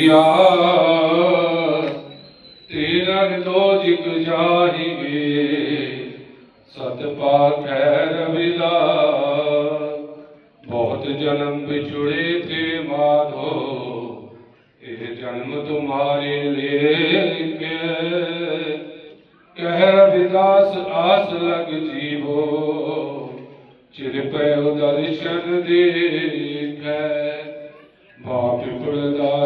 ਯਾਰ ਤੇਰਾ ਲੋਜਿਕ ਜਾਹੀਏ ਸਤ ਪਾਖੈ ਰਵਿਦਾਸ ਬਹੁਤ ਜਨਮ ਵਿਛੁੜੇ ਥੇ ਮਾਧੋ, ਇਹ ਜਨਮ ਤੁਮਾਰੇ ਲੇਕੇ। ਕਹਿ ਰਵਿਦਾਸ ਆਸ ਲਗ ਜੀਵੋ, ਚਿਰ ਪੈ ਦਰਸ਼ਨ ਦੇ।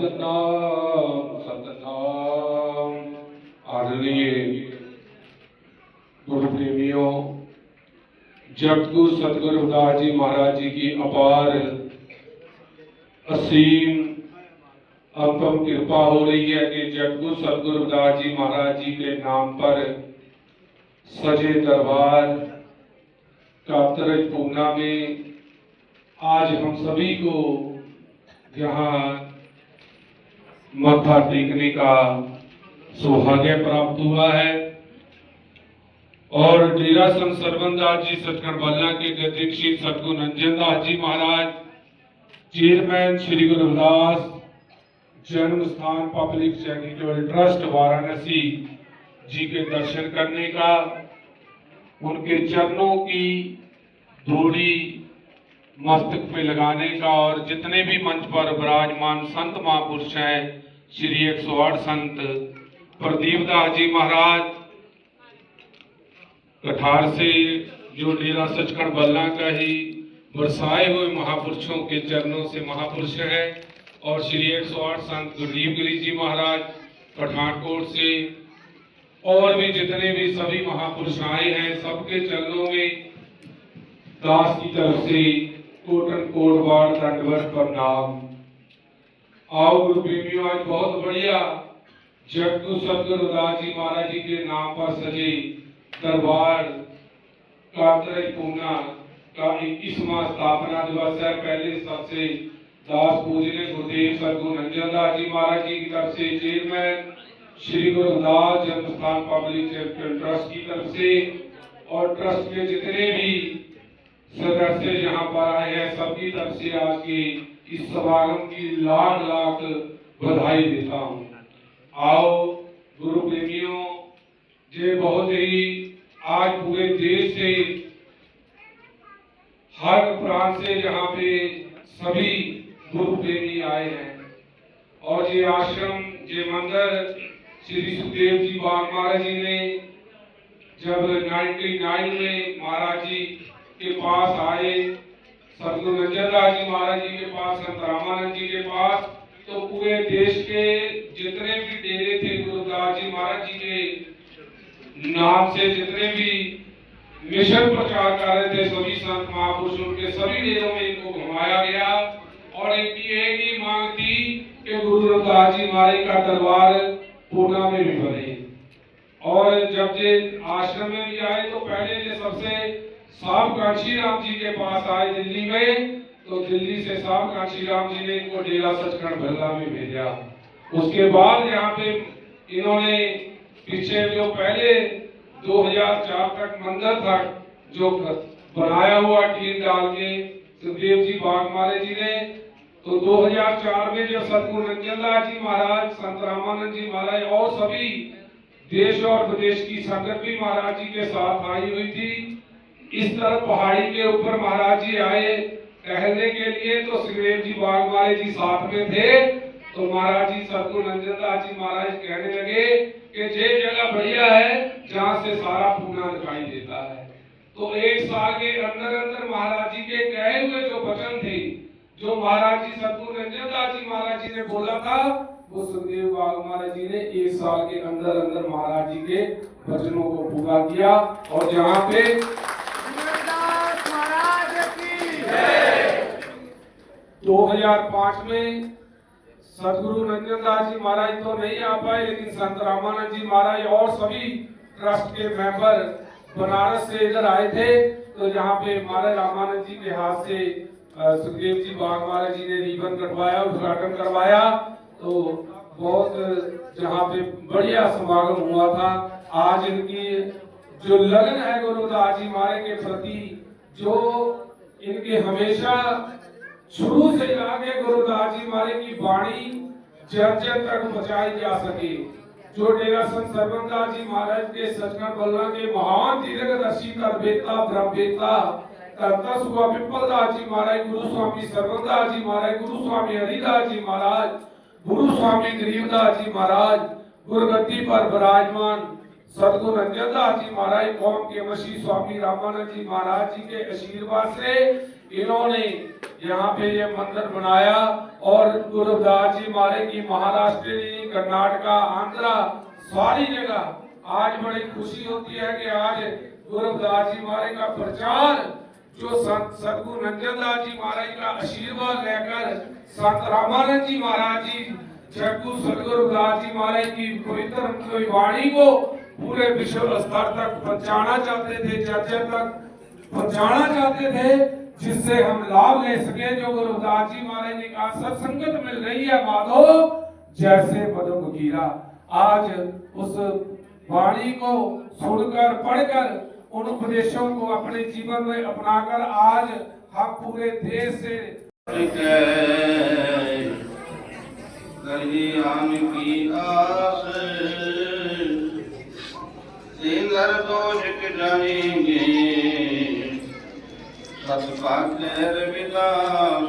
सतनाम सतनाम आदरणीय गुरु प्रेमियों जब जगतगु सतगुरु दास जी महाराज जी की अपार, असीम, अपम कृपा हो रही है कि जब जगतगु सतगुरु दास जी महाराज जी के नाम पर सजे दरबार कातरज पूना में आज हम सभी को यहाँ मत्था टेकने का सौभाग्य प्राप्त हुआ है। और डेरा संत सरबनदास जी सचखंड बल्ला के अध्यक्ष श्री सतगुरु नंजन दास जी महाराज, चेयरमैन श्री गुरु रविदास, जन्म स्थान public charitable trust Varanasi ji के दर्शन करने का, उनके चरणों की धूड़ी मस्तक पे लगाने का, और जितने भी मंच पर विराजमान संत महापुरुष हैं श्री एक सौ आठ संत प्रदीप दास जी महाराज, कठार से जो डेरा सचखंड बल्ला का ही बरसाए हुए महापुरुषों के चरणों से महापुरुष है और श्री एक सौ आठ संत गुरदीप गिरी जी महाराज, पठानकोट से और भी जितने भी सभी महापुरुष आए हैं, सबके चरणों में दास की तरफ़ से कोटन कोट बार दंडवत प्रणाम। प्रेमियों आज बहुत बढ़िया। जगतु सतगुरु दास जी महाराज जी के नाम पर सजे दरबार पूना का इक्कीसवा स्थापना दिवस है। पहले दास पूजने गुरुदेव नंजन दास जी महाराज जी की तरफ़ से चेयरमैन श्री जन्म स्थान पब्लिक चैरिटेबल ट्रस्ट की तरफ़ से और ट्रस्ट के जितने भी सदस्य यहाँ पर आए हैं, सबकी तरफ़ से आज के इस समागम की लाख लाख बधाई देता हूँ। आओ, गुरु प्रेमियों ये बहुत ही, आज पूरे देश से, हर प्रांत से यहाँ पे सभी गुरु प्रेमी आए हैं। और ये आश्रम, ये मंदिर, श्री सुखदेव जी बाग महाराज जी ने, जब 99 में महाराज जी के पास आए सदगुरु नंजन जी महाराज जी के पास, संत रामानंद जी के पास तो पूरे देश के जितने भी डेरे थे गुरुदास जी महाराज जी के नाम से जितने भी मिशन प्रचार कर रहे थे, सभी संत महापुरुष, उनके सभी डेरों में इनको घुमाया गया। और इनकी एक ही मांग थी कि गुरु रविदास जी महाराज का दरबार पूना में भी बने। और जब ये आश्रम में भी आए तो पहले ये सबसे साहब कांशी राम जी के पास आए दिल्ली में तो दिल्ली से साहब कांशी राम जी ने इनको डेरा सचखंड भल्ला में भेजा। उसके बाद यहाँ पे इन्होंने पीछे जो पहले 2004 तक मंदिर था, जो बनाया हुआ टीन डाल के सुखदेव जी बाग मारे जी ने तो 2004 में जब सतगुरु नंजन दास जी महाराज, संत रामानंद जी महाराज और सभी देश और विदेश की संगत भी महाराज जी के साथ आई हुई थी इस तरफ़ पहाड़ी के ऊपर महाराज जी आए कहने के लिए तो सुखदेव जी बाग वाले जी साथ में थे। तो महाराज जी सतगुरु नंदन दास जी महाराज कहने लगे कि ये जगह बढ़िया है, जहाँ से सारा पूना दिखाई देता है। तो एक साल के अंदर अंदर महाराज जी के कहे हुए जो वचन थे, जो महाराज जी सतगुरु रंजन दास जी महाराज जी ने बोला था, वो सुखदेव बाग महाराज जी ने एक साल के अंदर अंदर महाराज जी के वचनों को पूरा किया और जहाँ पे सूरदास महाराज की 2005 में सदगुरु नंदन दास जी महाराज तो नहीं आ पाए, लेकिन संत रामानंद जी महाराज और सभी ट्रस्ट के मेंबर बनारस से इधर आए थे। तो यहाँ पे महाराज रामानंद जी के हाथ से सुखदेव जी बाग महाराज जी ने रिबन कटवाया, उद्घाटन करवाया। तो बहुत, जहाँ पे बढ़िया समागम हुआ था। आज इनकी जो लगन है गुरुदास जी महाराज के प्रति, जो इनके हमेशा शुरू से आगे गुरुदास जी महाराज की वाणी जन जन तक पहुंचाई जा सके। जो डेरा संत सर्वदास जी महाराज के सचखंड बल्ला के महान तीर्थदर्शी करबेता ब्रह्मवेता करता सुबह पिपल दास जी महाराज, गुरु स्वामी सर्वदास जी महाराज, गुरु स्वामी हरिदास जी महाराज, गुरु स्वामी गरीबदास जी महाराज, गुरगद्दी पर विराजमान सदगुरु रंजन दास जी महाराज, कौम के मसीह स्वामी रामानंद जी महाराज जी के आशीर्वाद से इन्होंने यहाँ पे ये मंदिर बनाया और गुरुदास जी महाराज की महाराष्ट्र, कर्नाटका, आंध्रा, सारी जगह। आज बड़ी खुशी होती है कि आज गुरुदास जी महाराज का प्रचार, जो संत सदगुरु नंदन दास जी महाराज का आशीर्वाद लेकर संत रामानंद जी महाराज जी, जगू सदगुरु दास जी महाराज की पवित्र वाणी को पूरे विश्व स्तर तक पहुंचाना चाहते थे चर्चा तक पहुंचाना चाहते थे। जिससे हम लाभ ले सके, जो गुरुदास जी महाराज ने कहा सत्संगत मिल रही है माधो जैसे मधु कीरा। आज उस वाणी को सुनकर, पढ़कर, उन उपदेशों को अपने जीवन में अपनाकर आज हम पूरे देश से कल्याण की आस दोष के जानेंगे सतपा खैर विलास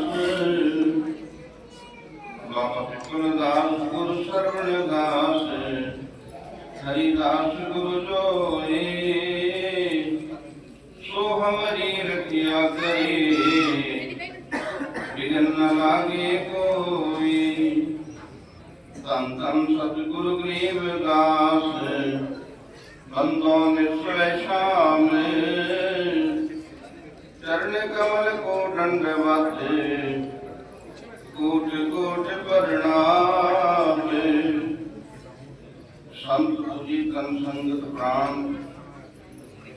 बाबा पिपल दास गुरु श्रवण दास हरिदास गुरु जोए सो हमारी रखिया करे विघ्न न लागे कोई तन तन सतगुरु गरीब दास बंदो निश्चय श्याम चरण कमल को दंडवत कोट कोट प्रणाम संत तुझी तन संगत प्राण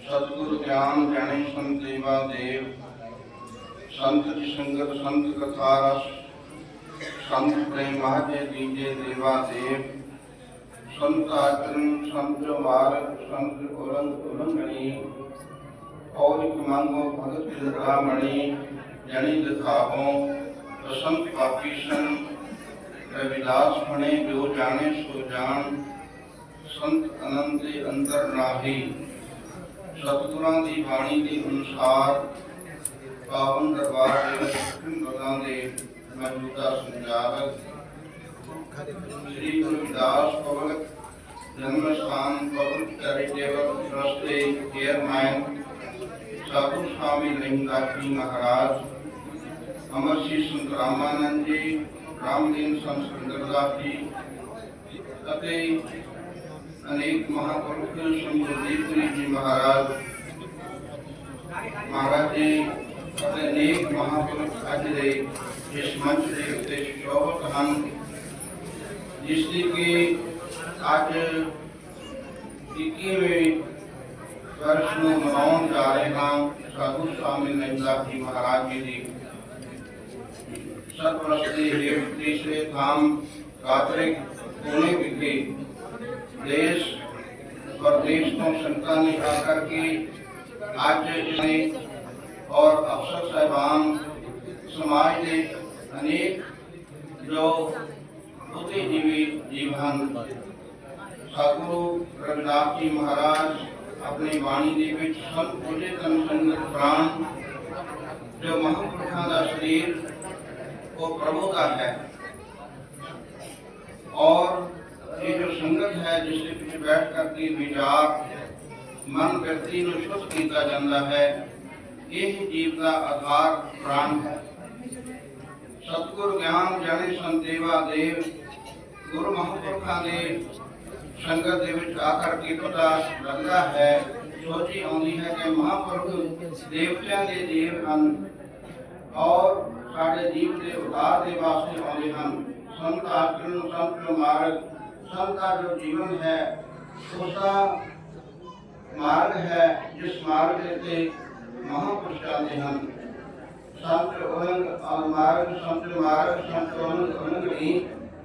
सतगुरु ज्ञान जाने संत देवा देव संत की संगत संत कथा रस संत प्रेम महाजय दीजे देवा देव संत आचरण संत मार्ग ਔਰ ਇੱਕ ਮੰਗੋ ਭਗਤ ਚਿੰਤਾ ਮਣੀ ਜਣੀ ਦਿਖਾਵੋ ਰਸਮ ਪਾਪੀ ਸੰ ਰਵਿਲਾਸ ਬਣੇ ਜੋ ਜਾਣੇ ਸੋ ਜਾਣ, ਸੰਤ ਅਨੰਦ ਦੇ ਅੰਦਰ ਰਾਹੀ ਸਤਿਗੁਰਾਂ ਦੀ ਬਾਣੀ ਦੇ ਅਨੁਸਾਰ ਪਾਵਨ ਦਰਬਾਰ ਦੇ ਸਿੱਖਣ ਗੁਰਾਂ ਦੇ ਮੌਜੂਦਾ ਸੰਜਾਵਕ ਸ੍ਰੀ ਗੁਰੂ ਦਾਸ ਪਵਨ ਜਨਮ ਸਥਾਨ ਪਵਨ ਚੈਰੀਟੇਬਲ ਟਰਸਟ ਦੇ ਚੇਅਰਮੈਨ ਸਾਧੂ ਸਵਾਮੀ ਲਿੰਗਦਾਸ ਜੀ ਮਹਾਰਾਜ ਅਮਰ ਸ਼੍ਰੀ ਸੰਤ ਰਾਮਾਨੰਦ ਜੀ ਰਾਮਦੀਨ ਸੰਤ ਸੁੰਦਰਦਾਸ ਜੀ ਅਤੇ ਅਨੇਕ ਮਹਾਪੁਰਖ ਸੰਗੁਰਦੀਪ ਗੁਰੂ ਜੀ ਮਹਾਰਾਜ ਮਹਾਰਾਜ ਜੀ ਅਤੇ ਅਨੇਕ ਮਹਾਪੁਰਖ ਅੱਜ ਦੇ ਇਸ ਮੰਚ ਦੇ ਉੱਤੇ ਸ਼ੋਭਤ ਹਨ ਜਿਸ ਦੀ ਕਿ ਅੱਜ 21ਵੇਂ कर्ष्णु जा रहे गाँव स्वामी नंदा जी महाराज जी ने सर्वरत्ने देवते और अफसर साहबान समाज ने अनेक जो बुद्धिजीवी जीवन। सदगुरु रविदास जी महाराज ਆਪਣੀ ਬਾਣੀ ਦੇ ਵਿੱਚ ਸਭ ਪੁਜੇ ਤਨ ਸੰਗਤ ਪ੍ਰਾਨ ਜੋ ਮਹਾਂਪੁਰਖਾਂ ਦਾ ਸਰੀਰ ਉਹ ਪ੍ਰਭੂ ਦਾ ਹੈ और ये जो संगत है जिसके पीछे बैठ करके विचार मन व्यक्ति ਨੂੰ ਸ਼ੁੱਧ ਕੀਤਾ ਜਾਂਦਾ ਹੈ ਇਹ ਜੀਵ ਦਾ ਆਧਾਰ ਪ੍ਰਾਣ ਹੈ ਸਤਿਗੁਰ ਗਿਆਨ ਜਾਣੇ ਸੰਤੇਵਾ ਦੇਵ ਗੁਰੂ ਮਹਾਂਪੁਰਖਾਂ ਦੇ ਸੰਗਤ ਦੇ ਵਿੱਚ ਆ ਕਰਕੇ ਪਤਾ ਲੱਗਦਾ ਹੈ ਸੋਚੀ ਆਉਂਦੀ ਹੈ ਕਿ ਮਹਾਂਪੁਰਖ ਦੇਵਤਿਆਂ ਦੇ ਦੇਵ ਹਨ ਔਰ ਸਾਡੇ ਜੀਵ ਦੇ ਉਦਾਰ ਦੇ ਵਾਸਤੇ ਆਉਂਦੇ ਹਨ ਸੰਤ ਆਚਰਣ ਸੰਤ ਮਾਰਗ ਸੰਤ ਦਾ ਜੋ ਜੀਵਨ ਹੈ ਉਸ ਦਾ ਮਾਰਗ ਹੈ ਜਿਸ ਮਾਰਗ ਦੇ ਤੇ ਮਹਾਂਪੁਰਸ਼ ਚੱਲਦੇ ਹਨ ਸੰਤ ਉਲੰਗ ਔਰ ਮਾਰਗ ਸੰਤ ਮਾਰਗ ਸੰਤ ਉਲੰਗ ਉਲੰਗ ਨਹੀਂ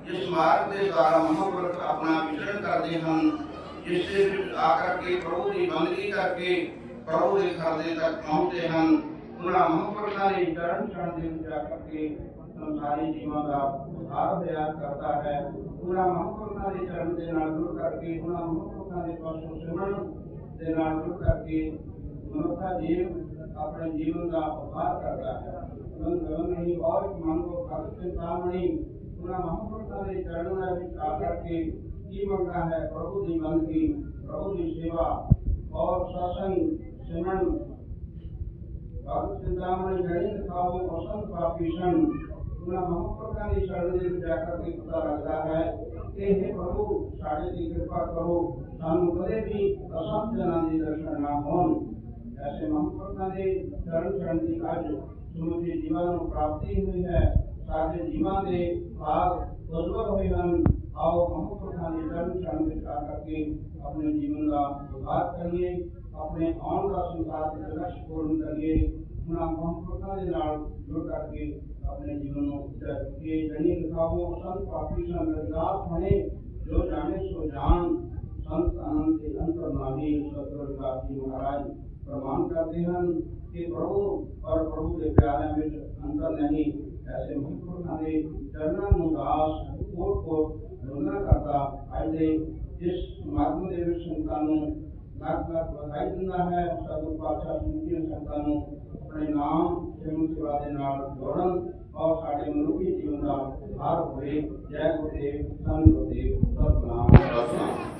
ਜਿਸ ਮਾਰਗ ਦੇ ਦੁਆਰਾ ਮਹਾਂਪੁਰਖ ਆਪਣਾ ਵਿਚਰਨ ਕਰਦੇ ਹਨ ਜਿਸ ਦੇ ਵਿੱਚ ਆ ਕਰਕੇ ਪ੍ਰਭੂ ਦੀ ਬੰਦਗੀ ਕਰਕੇ ਪ੍ਰਭੂ ਦੇ ਘਰ ਦੇ ਤੱਕ ਪਹੁੰਚਦੇ ਹਨ ਉਹਨਾਂ ਮਹਾਂਪੁਰਖਾਂ ਦੇ ਚਰਨ ਚਰਨ ਦੇ ਵਿੱਚ ਆ ਕਰਕੇ ਸੰਸਾਰੀ ਜੀਵਾਂ ਦਾ ਉਧਾਰ ਬਿਆਨ ਕਰਦਾ ਹੈ ਉਹਨਾਂ ਮਹਾਂਪੁਰਖਾਂ ਦੇ ਚਰਨ ਦੇ ਨਾਲ ਜੁੜ ਕਰਕੇ ਉਹਨਾਂ ਮਹਾਂਪੁਰਖਾਂ ਦੇ ਪਾਸੋਂ ਸਿਮਰਨ ਦੇ ਨਾਲ ਜੁੜ ਕਰਕੇ ਮਨੁੱਖਾ ਜੀਵ ਆਪਣੇ ਜੀਵਨ ਦਾ ਉਧਾਰ ਕਰਦਾ ਹੈ ਉਹਨਾਂ ਗਗਨ ਨਹੀਂ ਔਰ ਇੱਕ ਮਨ ਕੋ ਭਗਤ ਚਿੰਤਾਮਣੀ गुना महोत्सव चरणों में भी प्रार्थना की की मंगना है प्रभु की मन की प्रभु की सेवा और सत्संग सिमरन भगत चिंतामणि गणित भावों वसंत पापीषण गुना महोत्सव की शरण में जाकर के पता लगता है कि हे प्रभु साढ़े की कृपा करो सानू कदे भी असम जना के दर्शन ना हो ऐसे महापुरुषों के चरण चरण की आज सुमुची जीवन प्राप्ति हुई है। ਹੈ ਸਾਡੇ ਜੀਵਾਂ ਦੇ ਭਾਗ ਉਜਵਲ ਹੋਏ ਹਨ ਆਓ ਮਹਾਂਪੁਰਖਾਂ ਦੇ ਚਰਨ ਚਰਨ ਵਿੱਚ ਆ ਕਰਕੇ ਆਪਣੇ ਜੀਵਨ ਦਾ ਉਧਾਰ ਕਰੀਏ ਆਪਣੇ ਆਉਣ ਦਾ ਸੰਸਾਰ ਦੇ ਲਕਸ਼ ਪੂਰਨ ਕਰੀਏ ਉਹਨਾਂ ਮਹਾਂਪੁਰਖਾਂ ਦੇ ਨਾਲ ਜੁੜ ਕਰਕੇ ਆਪਣੇ ਜੀਵਨ ਨੂੰ ਕੇ ਜਣੀ ਲਿਖਾਓ ਸੰਤ ਪਾਪੀ ਸੰਤ ਅਰਦਾਸ ਬਣੇ ਜੋ ਜਾਣੇ ਸੋ ਜਾਣ ਸੰਤ ਅਨੰਤ ਦੇ ਅੰਤਰਨਾਹੀ ਸਤਿਗੁਰ ਦਾਸ ਜੀ ਮਹਾਰਾਜ ਪ੍ਰਮਾਣ ਕਰਦੇ ਹਨ ਕਿ ਪ੍ਰਭੂ ਔਰ ਪ੍ਰਭੂ ਦੇ ਪਿਆਰਿਆਂ ਵਿੱਚ ਅੰਤਰ ਨਹੀਂ आणि त्यांना मग आज कोट कोट नोंदणा करता आयले जिस मार्गदेव संतानों लाख लाख ਵਧਾਈ ਦਿੰਦਾ ਹੈ ਸਾਧੂ ਪਾਤਸ਼ਾਹ ਜੀ ਦੀਆਂ ਸੰਤਾਨੋਂ ਆਪਣੇ ਨਾਮ ਸਿਮਰਨ ਸੇਵਾ ਦੇ ਨਾਲ ਜੋੜਨ ਔਰ ਸਾਡੇ ਮਨੁੱਖੀ ਜੀਵਨ ਦਾ ਹਾਰ ਹੋਏ ਜੈ ਗੁਰਦੇਵ ਸੰਤ ਗੁਰਦੇਵ ਸਤਨਾਮ ਸਤਨਾਮ